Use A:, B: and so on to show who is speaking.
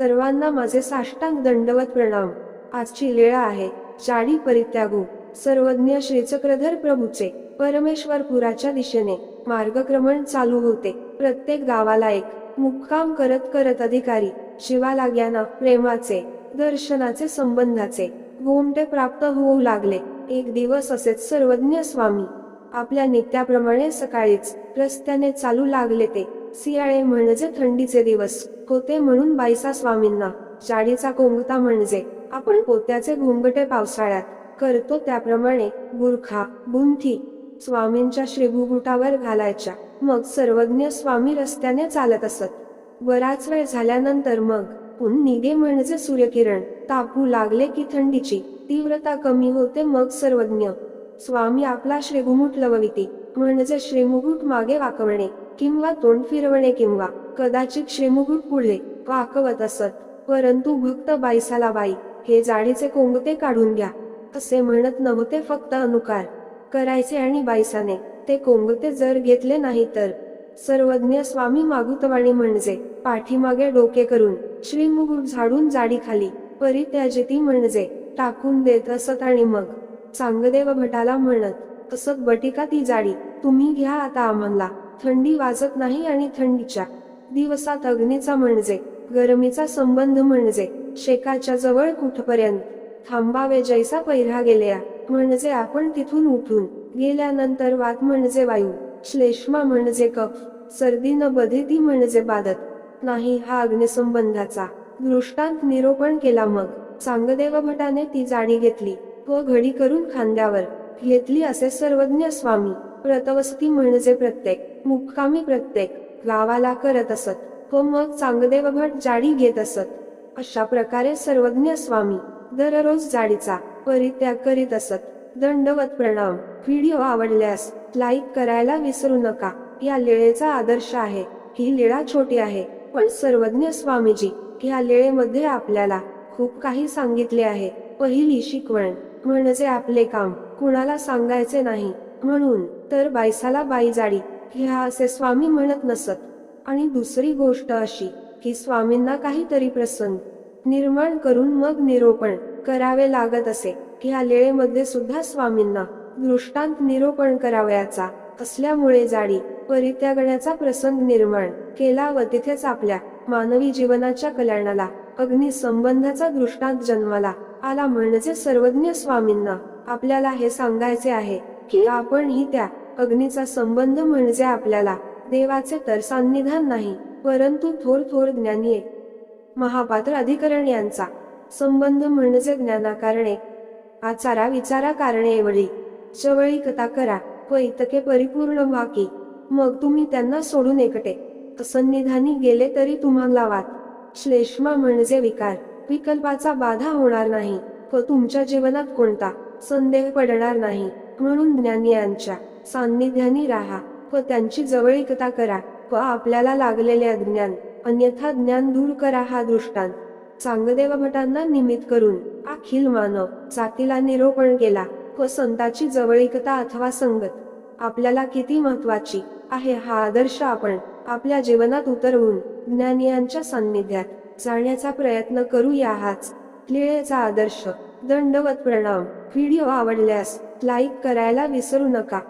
A: सर्वांना माझे साष्टांग दंडवत प्रणाम. आजची लीळा आहे. चाडी परित्यागू. सर्वज्ञ श्रीचक्रधर प्रभूचे. परमेश्वरपुराच्या दिशेने. मार्गक्रमण चालू होते. प्रत्येक गावाला एक. मुक्काम करत करत अधिकारी. शिवा लाग्याना प्रेमाचे. दर्शनाचे संबंधाचे. गोमटे प्राप्त होऊ लागले. एक दिवस असेच सर्वज्ञ स्वामी. आपल्या नित्याप्रमाणे सकाळीच रस्त्याने चालू लागले ते. सियाळे म्हणजे थंडीचे दिवस. होते म्हणून बाईसा स्वामींना जाडीचा कोंगता म्हणजे आपण पोत्याचे घुंगटे पावसाळ्यात करतो त्याप्रमाणे बुरखा बुंथी स्वामींच्या श्रीभुगुटावर घालायच्या. मग सर्वज्ञ स्वामी रस्त्याने चालत असत. बराच वेळ झाल्यानंतर मग पुन निगे म्हणजे सूर्यकिरण तापू लागले की थंडीची तीव्रता कमी होते मग सर्वज्ञ. स्वामी आपला श्रीगुमुट लवविती म्हणजे श्रीमुगुट मागे वाकवणे. किंवा तोंड फिरवणे किंवा कदाचित श्रीमुकुट पुढे वाकवत असत. परंतु भक्त बाईसाला बाई हे जाडीचे कोंगते काढून घ्या. असे म्हणत नव्हते फक्त अनुकार करायचे आणि बाईसाने ते कोंगते जर घेतले नाही तर. सर्वज्ञ स्वामी मागुतवाणी म्हणजे पाठीमागे डोके करून श्रीमुगुड झाडून जाडी खाली परित्याजिती म्हणजे टाकून देत असत आणि मग चांगदेव भटाला म्हणत असत बटिका ती जाडी तुम्ही घ्या आता आम्हाला. थंडी वाजत नाही आणि थंडीच्या दिवसात अग्नीचा म्हणजे गरमीचा संबंध म्हणजे शेकाच्या जवळ कुठपर्यंत थांबावे जैसा पैरा गेल्या म्हणजे आपण तिथून उठून गेल्यानंतर वात म्हणजे वायू श्लेष्मा म्हणजे कफ सर्दी न बधेती म्हणजे बाधत नाही हा अग्निसंबंधाचा दृष्टांत निरोपण केला मग. चांगदेव भटाने ती जाणी घेतली व घडी करून खांद्यावर घेतली असे सर्वज्ञ स्वामी. प्रतवस्ती म्हणजे प्रत्येक मुक्कामी प्रत्येक गावाला करत असत. व मग चांगदेव भट जाडी घेत असत. अशा प्रकारे सर्वज्ञ स्वामी दररोज जाडीचा परित्याग करीत असत. दंडवत प्रणाम. व्हिडिओ आवडल्यास लाईक करायला विसरू नका. या लेळेचा आदर्श आहे. ही लीळा छोटी आहे. पण सर्वज्ञ स्वामीजी या लीळेमध्ये आपल्याला खूप काही सांगितले आहे. पहिली शिकवण म्हणजे आपले काम. कुणाला सांगायचे नाही. म्हणून तर बायसाला बाई जाडी ह्या असे स्वामी म्हणत नसत. आणि दुसरी गोष्ट अशी की स्वामींना काहीतरी प्रसंग निर्माण करून मग निरोपण करावे लागत असे ह्या लेळेमध्ये सुद्धा स्वामींना दृष्टांत निरोपण करावयाचा असल्यामुळे जाडी परित्यागण्याचा प्रसंग निर्माण केला व तिथेच आपल्या मानवी जीवनाच्या कल्याणाला अग्नी संबंधाचा दृष्टांत जन्माला आला म्हणजे सर्वज्ञ स्वामींना आपल्याला हे सांगायचे आहे. की आपण ही त्या अग्नीचा संबंध म्हणजे आपल्याला देवाचे तर सान्निधान नाही परंतु थोर थोर ज्ञानी महापात्र अधिकरण यांचा संबंध म्हणजे ज्ञानाकारणे आचारा विचारा कारणे एवढी. चवळी कथा करा व इतके परिपूर्ण बाकी मग तुम्ही त्यांना सोडून एकटे. सन्निधानी गेले तरी तुम्हाला वाद श्लेष्मा म्हणजे विकार. विकल्पाचा बाधा होणार नाही व तुमच्या जीवनात कोणता संदेह पडणार नाही. म्हणून ज्ञानी यांच्या सान्निध्यानी राहा. व त्यांची जवळीकता करा व आपल्याला लागलेले अज्ञान अन्यथा ज्ञान दूर करा हा दृष्टांत. चांगदेव भटांना निमित्त करून अखिल मानव जातीला निरोपण केला व संताची जवळीकता अथवा संगत आपल्याला किती महत्वाची आहे हा आदर्श आपण आपल्या जीवनात उतरवून ज्ञानियांच्या सान्निध्यात जाण्याचा प्रयत्न करूया हाच लीळेचा आदर्श दंडवत प्रणाम. व्हिडिओ आवडल्यास लाईक करायला विसरू नका.